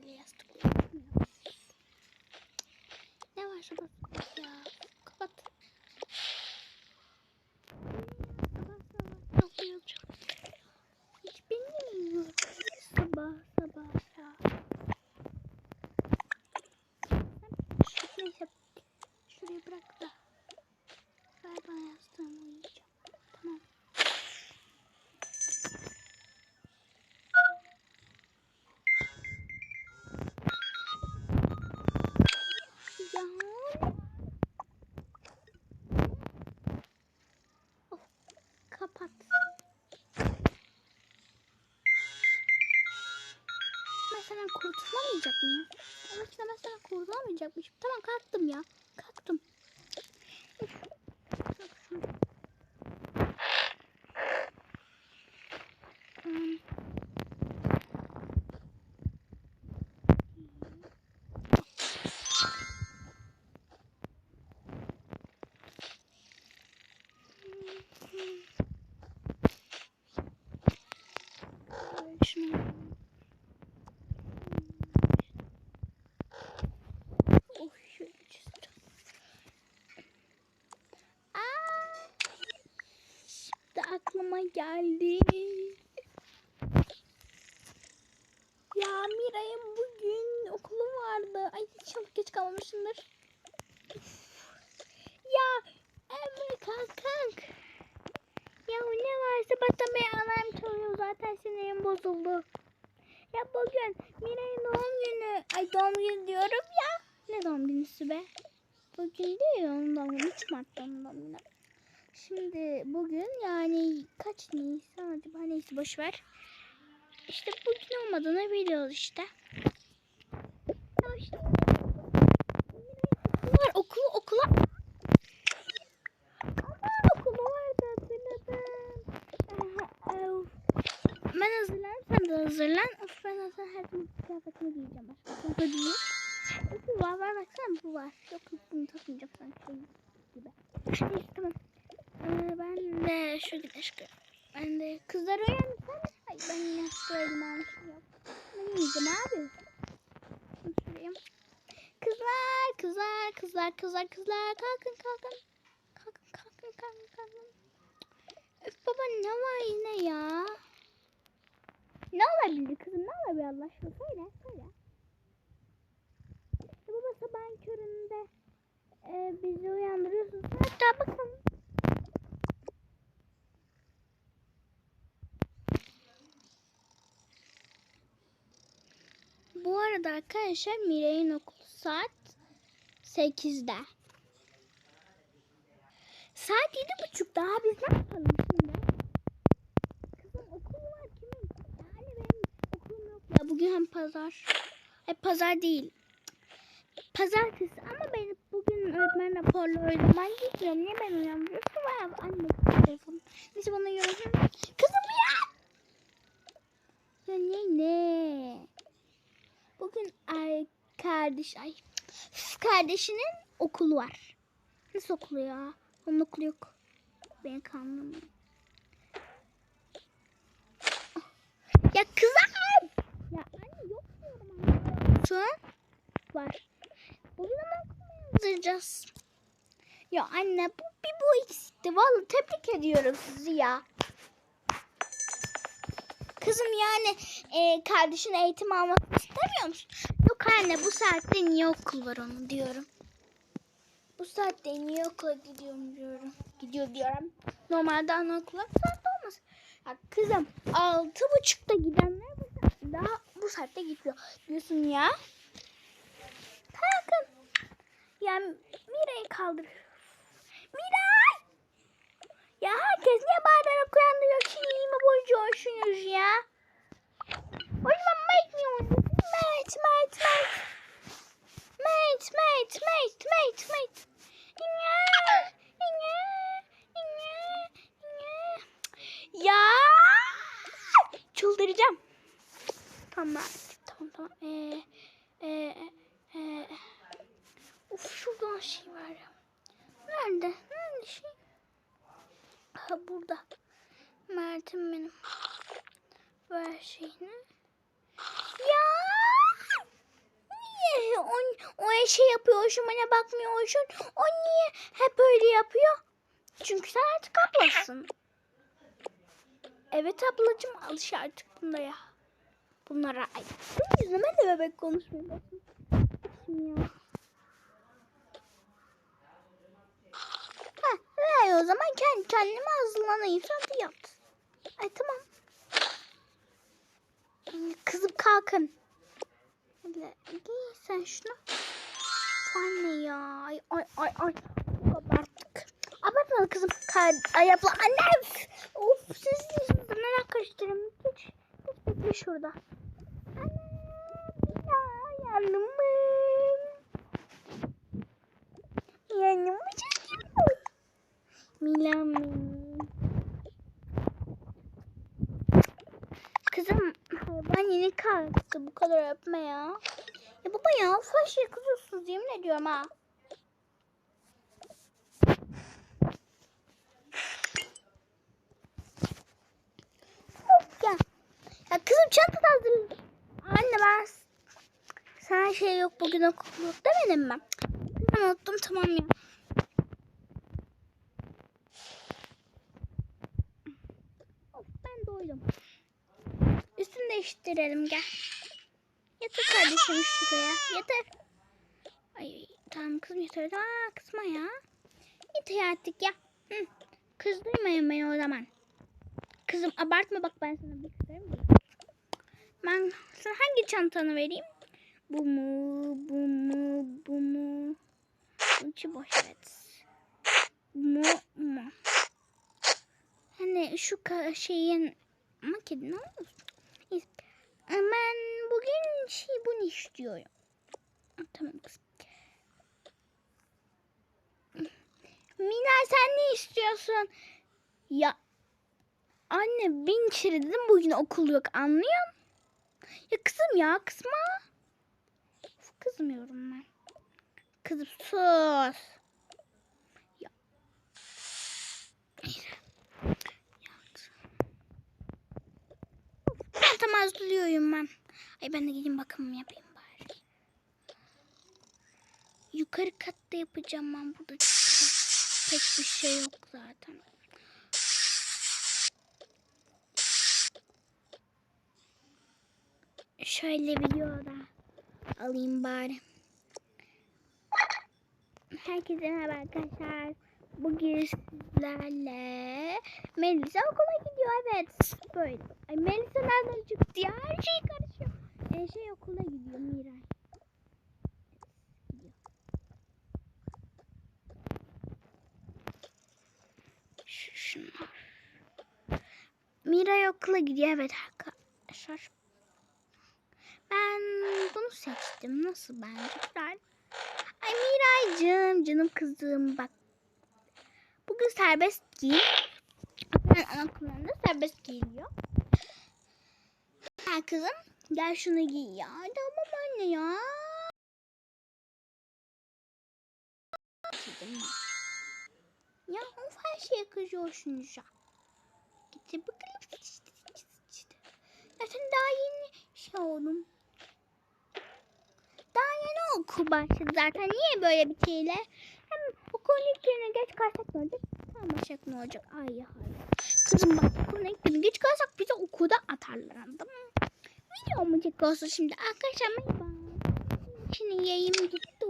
şeyle yastık. Ne var şurada ya? Kurtulamayacak mıyım? Ben senden kurtulamayacakmışım. Tamam kalktım ya. Kalktım. Üf. Çok şunu. Tamam. Şunu. Oh şöyle çizeceğim. Aa, şimdi geldi. Ya Miray'ın bugün okulu vardı. Ay inşallah geç kalmamışımdır. Ya Emre kalk kalk. Ya ne var sabahtan beri alarm çalıyor zaten sinirim bozuldu. Ya bugün Miray'ın doğum günü. Ay doğum günü diyorum ya. Ne doğum günüsü be? Bugün değil onun doğum günü. 3 Mart'ta onun doğum günü. Şimdi bugün yani kaç Nisan acaba neyse boş ver. İşte bugün olmadığını biliyoruz işte. Var okulu okula. Aman okulu vardı hatırladım. Ben hazırlanayım sen de hazırlan. Of ben zaten her zaman kıyafetimi giyeceğim. Başka kıyafet değil. Bu var var baksana bu var. Yok bunu takmayacağım sanki şey gibi. Neyse tamam. Ee, ben de şu güneş gö- Ben de kızlar uyandı sen. Ay ben yine su elime almışım yok. Ben yiyeceğim abi. Şunu şuraya. Kızlar kızlar kızlar kızlar kızlar kalkın kalkın. Kalkın kalkın kalkın kalkın. Öf baba ne var yine ya? Ne olabilir kızım ne olabilir Allah aşkına söyle söyle. Baba sabahın köründe e, bizi uyandırıyorsun. Hatta bakalım. Bu arada arkadaşlar Miray'ın okulu saat 8'de. Saat yedi buçuk daha biz ne yapalım şimdi? Kızım okul var kimin? Yani benim okulum yok ya. Bugün hem pazar. Ay pazar değil. Pazartesi ama benim bugün öğretmen raporlu öyle ben gitmiyorum. Niye ben uyandırıyorsun? Var anne telefon. Neyse bana yorulacağım. Kızım ya! Ya ne ne? Bugün ay kardeş ay kardeşinin okulu var. Nasıl okulu ya? Onun okulu yok. Ben kandım. Ya kızım! Ya anne yok diyorum anne. Var. Bugün okulu yazdıracağız. Ya anne bu bir bu eksikti. Vallahi tebrik ediyorum sizi ya. Kızım yani e, kardeşin eğitim almasını istemiyor musun? Yok anne bu saatte niye okul var onu diyorum. Bu saatte niye okula gidiyorum diyorum. Gidiyor diyorum. Normalde anaokulu bu saatte olmaz. Ya kızım altı buçukta gidenler bu daha bu saatte gidiyor diyorsun ya. Kalkın. Ya Mira'yı kaldır. Miray! Ya herkes niye bağırarak uyandırıyor ki mi bozuyorsunuz ya? O zaman Mert mi Mert, Mert, Mert, Mert. İnye, inye, inye, inye. Ya! Çıldıracağım. Tamam, tamam, tamam. Ee, ee, ee. Of şuradan şey var. Nerede? Nerede şey? Ha burada. Mert'im benim. Ver şeyini. Ya! o, o şey yapıyorsun bana bakmıyorsun? O niye hep öyle yapıyor? Çünkü sen artık ablasın. Evet ablacığım alış artık bunlara. Bunlara. Ay, ben de bebek. Şimdi ya. Ver o zaman kendi kendime hazırlanayım. Sen de yap. Ay tamam. Kızım kalkın. Giy sen şunu. Anne ya. Ay ay ay ay. Abarttık. Abartma kızım. Ay abla anne. üf. Of siz yüzünüzden neler karıştırıyorum. Geç. Bekle şurada. Anne. Ya. Yanımı çekiyor. Milam. Kızım hayvan yeni kalktı. Bu kadar öpme ya. Ya baba ya ufak şey kızıyorsunuz yemin ediyorum ha. Ya. Ya kızım çanta hazır. Anne ben sana şey yok bugün okul yok demedim mi? Ben unuttum tamam ya. Of ben doydum. Üstünü değiştirelim gel. Yeter kardeşim şuraya. Yeter. Ay tamam kızım yeter. Aa kızma ya. Yeter artık ya. Hı. Kızdırmayın beni o zaman. Kızım abartma bak ben sana bir kızarım. Ben sana hangi çantanı vereyim? Bu mu? Bu mu? Bu mu? İçi boş evet. Mu mu? Hani şu şeyin makine ne olsun? Ben bugün şey bunu istiyorum. Ah, Tamam kızım. Mina sen ne istiyorsun? Ya anne bin dedim bugün okul yok anlıyor musun? Ya kızım ya kızma. Kızmıyorum ben. Kızım sus. Ya. Neyse. Hazırlıyorum ben. Ay ben de gideyim bakımımı yapayım bari. Yukarı katta yapacağım ben burada. Pek bir şey yok zaten. Şöyle video da alayım bari. Herkese merhaba arkadaşlar. Bugün sizlerle Melisa okula gidiyor evet. Böyle. Ay Melisa nereden çıktı ya? Her şey karışıyor. Ee, şey okula gidiyor Miray. Şunlar. Miray okula gidiyor evet arkadaşlar. Ben bunu seçtim. Nasıl bence? Güzel. Ay Miraycığım, canım kızım bak. Bugün serbest giyin. Ben anaokullarında serbest giyiliyor. Ha kızım gel şunu giy ya. Tamam anne ya. Ya of her şeye kızıyorsunuz ya. Gitti bakalım. Sen daha yeni şey oldun. Daha yeni okul başladı zaten. Niye böyle bir şeyle? Hem okulun ilk gününe geç kalsak ne olacak? Tam başak ne olacak? Ay hayır. Kızım bak okulun ilk günü geç kalsak bizi okulda atarlar anladın mı? Video mu çekiyorsun şimdi? Arkadaşlar merhaba. Şimdi yayım gitti.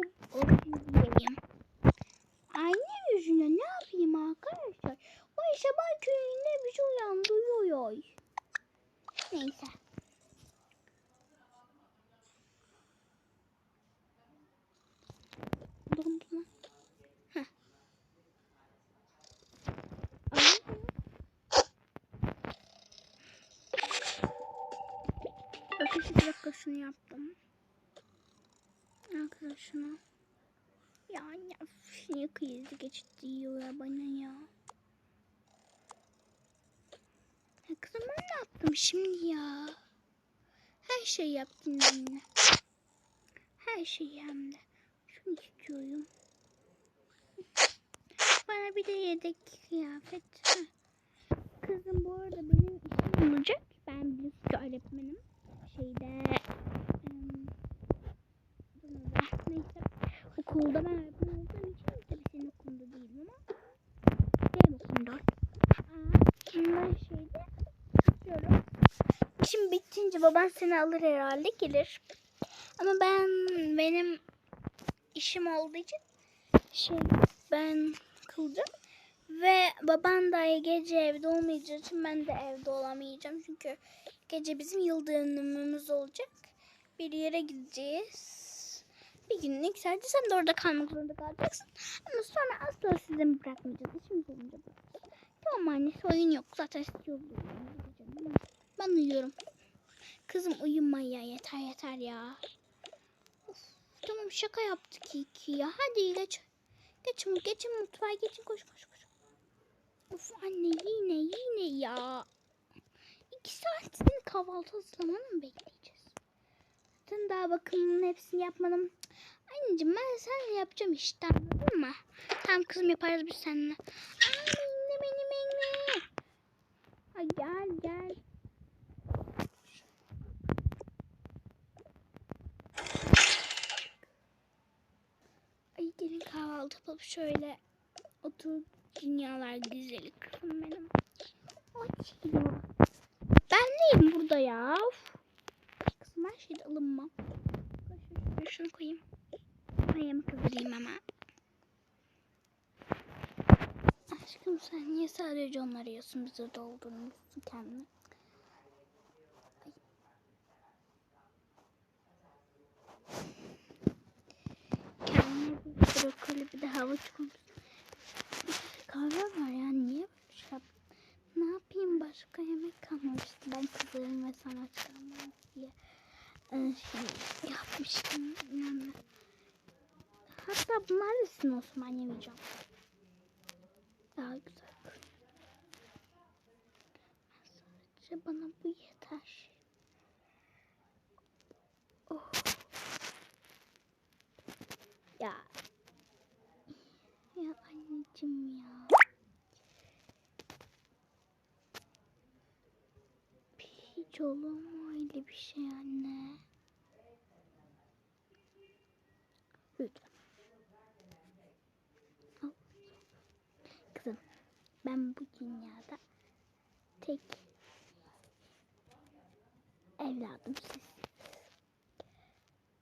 Diyor ya bana ya. Ya kızım ben ne yaptım şimdi ya? Her şeyi yaptım anne. Her şeyi hem de. Şunu istiyorum. Bana bir de yedek kıyafet. Kızım bu arada benim işim olacak. Ben bir öğretmenim. Şeyde. Okulda ben öğretmen olduğum için tabii senin okulunda değilim ama Aa, ben şeyde tutuyorum. İşim bitince baban seni alır herhalde gelir. Ama ben benim işim olduğu için şey ben kılacağım. Ve baban da gece evde olmayacağı için ben de evde olamayacağım. Çünkü gece bizim yıl dönümümüz olacak. Bir yere gideceğiz. Bir günlük sadece sen de orada kalmak zorunda kalacaksın. Ama sonra asla sizi bırakmayacağız. İşimiz olunca Tamam annesi oyun yok. Zaten istiyorum. Ben uyuyorum. Kızım uyuma ya yeter yeter ya. Of, tamam şaka yaptık iyi ki ya. Hadi geç. Geçin geçin mutfağa geçin koş koş koş. Of anne yine yine ya. İki saat senin kahvaltı hazırlamanı mı bekleyeceğiz? Zaten daha bakımının hepsini yapmadım. Anneciğim ben sen yapacağım işte anladın mı? Tamam kızım yaparız biz seninle. Anne. Gel gel. Ay gelin kahvaltı yapalım şöyle. Otur dünyalar güzeli kızım benim. Aç gidiyor. Ben neyim burada ya? Kızım her şeyde alınmam. Şunu, koyayım. Ayağımı kıvırayım ama. Aşkım sen niye sadece onları yiyorsun? Bize doldurmuşsun kendini. Ay. Kendine bir brokoli bir de havuç de kahve var ya niye böyle şey Ne yapayım başka yemek kalmamıştı. Ben kızarım ve sana çıkarmam diye e, şey yapmıştım. Yani. Hatta bunlar da sizin olsun ben yemeyeceğim. Daha güzel. Sadece bana bu yeter. Oh. Ya. Ya anneciğim ya. Hiç olur mu öyle bir şey anne? Lütfen. Kızım ben bu dünyada tek evladım sizsiniz.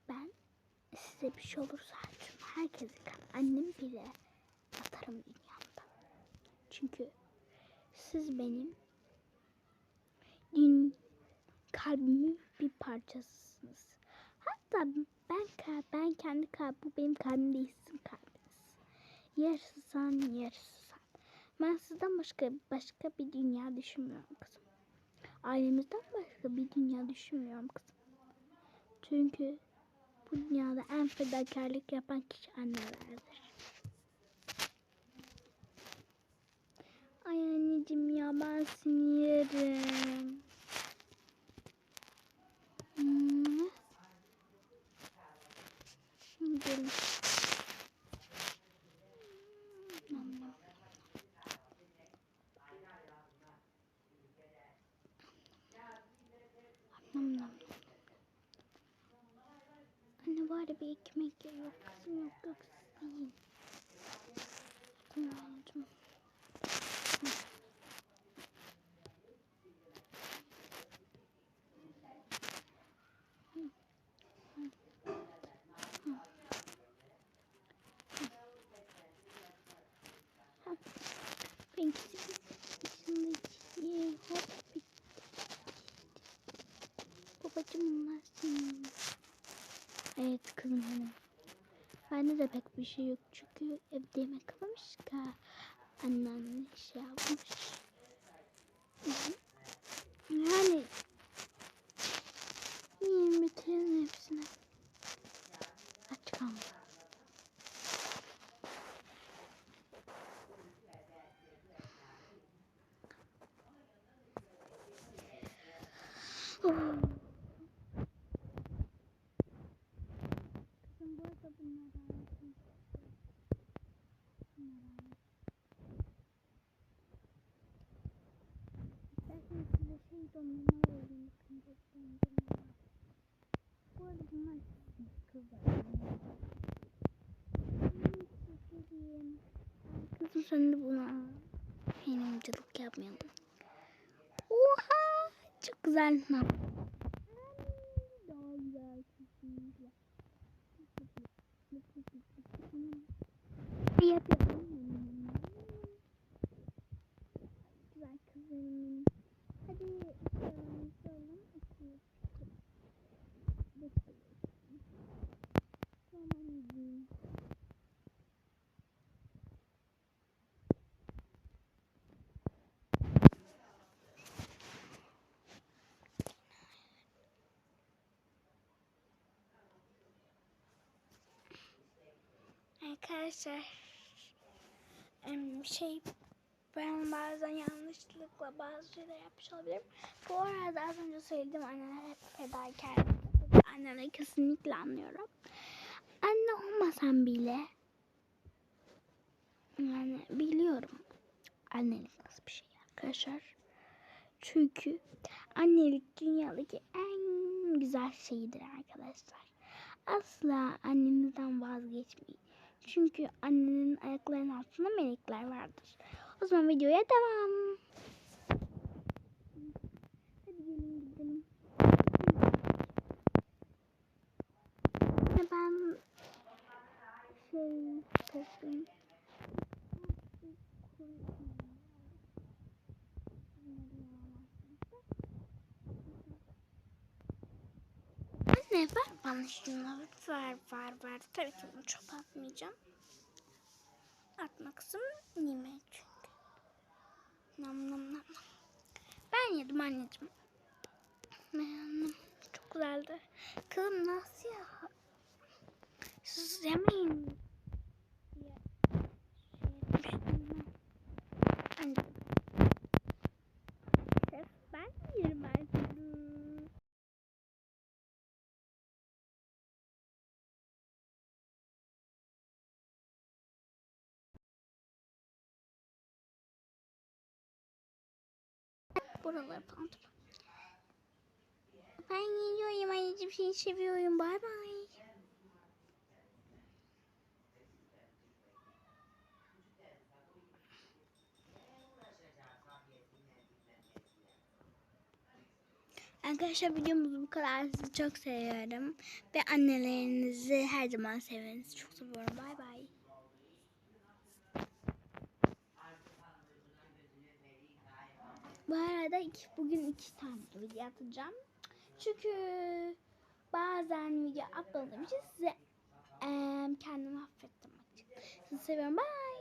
Ben size bir şey olursa tüm herkesi annem bile atarım dünyamda. Çünkü siz benim dün kalbimin bir parçasısınız. Hatta ben ben kendi kalp, bu benim kalbim değil sizin kalbiniz. Yarısı sen, yarısı sen. Ben sizden başka başka bir dünya düşünmüyorum kızım. Ailemizden başka bir dünya düşünmüyorum kızım. Çünkü bu dünyada en fedakarlık yapan kişi annelerdir. Ay anneciğim ya ben seni yerim. Hmm. Bari bir ekmek ye. Yok kızım yok yok siz yiyin. Bitti. Babacım senin. Evet kızım benim. Bende de pek bir şey yok çünkü evde yemek kalmamış ki. Anneanne şey yapmış. Yani yiyin bitirin hepsini. Aç kalma. Oh. Kızım bu arada bunları aldım. İsterseniz size şey dondurma vereyim. Bakın bu dondurma. Bu. Kızım sen de buna yayıncılık yapmayalım. Oha! Çok güzel. Daha güzel kesinlikle. Yap yapalım. Güzel kızım. Hadi soralım soralım. Okuyalım. Bakalım. Tamam. Arkadaşlar şey ben bazen yanlışlıkla bazı şeyler yapmış olabilirim. Bu arada az önce söylediğim anneler hep fedakar. Anneleri kesinlikle anlıyorum. Anne olmasam bile yani biliyorum annelik nasıl bir şey arkadaşlar. Çünkü annelik dünyadaki en güzel şeydir arkadaşlar. Asla annenizden vazgeçmeyin. Çünkü annenin ayaklarının altında melekler vardır. O zaman videoya devam. Hadi gelin gidelim. Ve Ben şey kızım. Anne ver bana şunları. Ver ver ver. Tabii ki bunu çöpe atmayacağım. Atma kızım. Nimet çünkü. Nam nam nam. nam. Ben yedim anneciğim. Beğendim. Çok güzeldi. Kızım nasıl ya? Siz yemeyin. diye şey yapmıştım ben. Anne. Sırf Ben yerim artık. Buraları pantolon. Ben gidiyorum anneciğim seni seviyorum. Bay bay. Arkadaşlar videomuz bu kadar. Sizi çok seviyorum. Ve annelerinizi her zaman seviniz. Çok seviyorum. Bay bay. Bu arada iki, bugün iki tane video atacağım. Çünkü bazen video atmadığım için size eee kendimi affettirmek için. Sizi seviyorum. Bye.